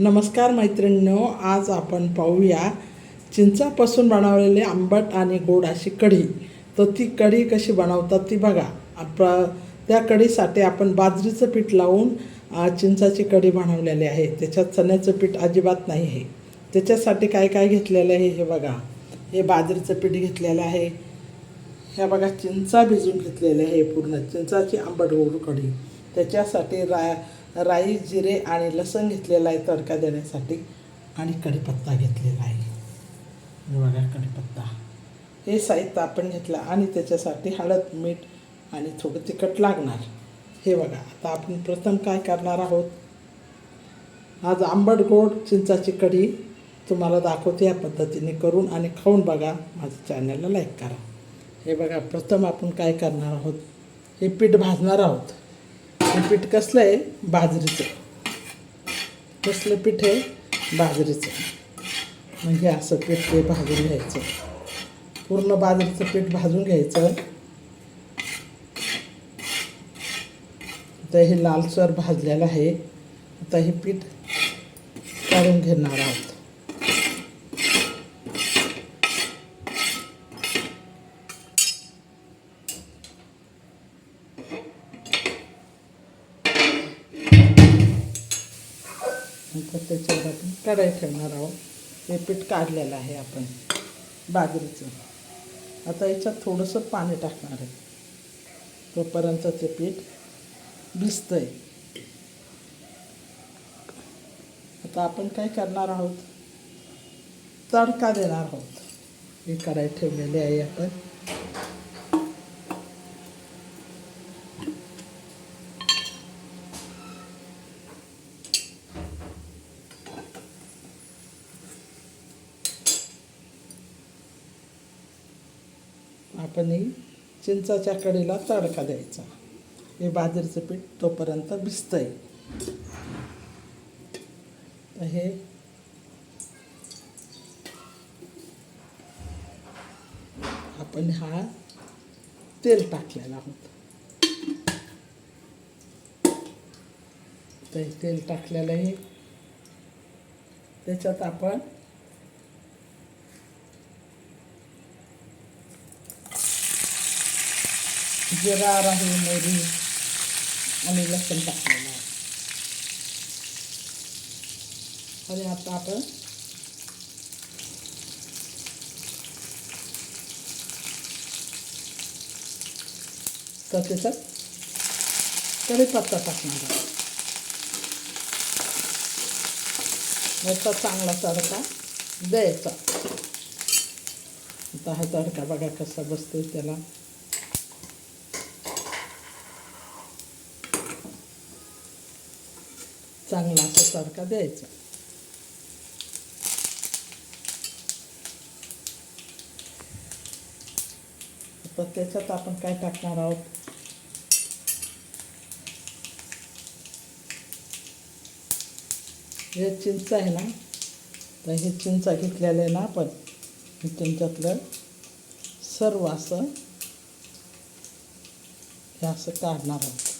नमस्कार मैत्रिणींनो आज आपण पाहूया चिंचापासून बनवलेले आंबट आणि गोड अशी कढी. तर ती कढी कशी बनवतात ती बघा. आप त्या कढीसाठी आपण बाजरीचं पीठ लावून चिंचाची कढी बनवलेली आहे. त्याच्यात चण्याचं पीठ अजिबात नाही आहे. त्याच्यासाठी काय काय घेतलेलं आहे हे बघा. हे बाजरीचं पीठ घेतलेलं आहे. ह्या बघा चिंचा भिजून घेतलेल्या आहे पूर्ण. चिंचाची आंबट गोड कढी. त्याच्यासाठी रा राई जिरे आणि लसूण घेतलेला आहे तडका देण्यासाठी. आणि कढीपत्ता घेतलेला आहे. हे बघा कढीपत्ता. हे साहित्य आपण घेतलं आणि त्याच्यासाठी हळद मीठ आणि थोडं तिखट लागणार. हे बघा आता आपण प्रथम काय करणार आहोत? आज आंबट गोड चिंचाची कढी तुम्हाला दाखवते या पद्धतीने करून आणि खाऊन बघा. माझ्या चॅनलला लाईक करा. हे बघा प्रथम आपण काय करणार आहोत? हे पीठ भाजणार आहोत. हे पीठ कसलं आहे? बाजरीचं. कसलं पीठ आहे? बाजरीचं. म्हणजे असं पीठ ते भाजून घ्यायचं. पूर्ण बाजरीचं पीठ भाजून घ्यायचं. आता हे लालसर भाजलेलं आहे. आता हे पीठ काढून घेणार आहोत. नंतर त्याच्यावर आपण कढाई ठेवणार आहोत. हे पीठ काढलेलं आहे आपण. बाजरीचं. आता याच्यात थोडंसं पाणी टाकणार आहे. तोपर्यंत ते पीठ भिजतं आहे आता आपण काय करणार आहोत? तडका देणार आहोत. हे कढाई ठेवलेली आहे आपण. आपणही चिंचाच्या कडेला तडका द्यायचा. हे बाजरीचं पीठ तोपर्यंत भिजतंय. तर हे आपण हा तेल टाकलेला आहोत. तर तेल टाकलेलं आहे. त्याच्यात आपण जिरा राही मोहरी आणि लसूण टाकलेलं आहे आणि आता आपण तर त्याच्यात कढीपत्ता टाकणार आहे याचा चांगला तडका द्यायचा आता हा तडका बघा कसा बसतोय त्याला चांगला असा तडका द्यायचा. आता त्याच्यात आपण काय टाकणार आहोत? हे चिंच आहे ना? तर हे चिंचा घेतलेलं आहे ना आपण. हे सर्व असं हे असं काढणार आहोत.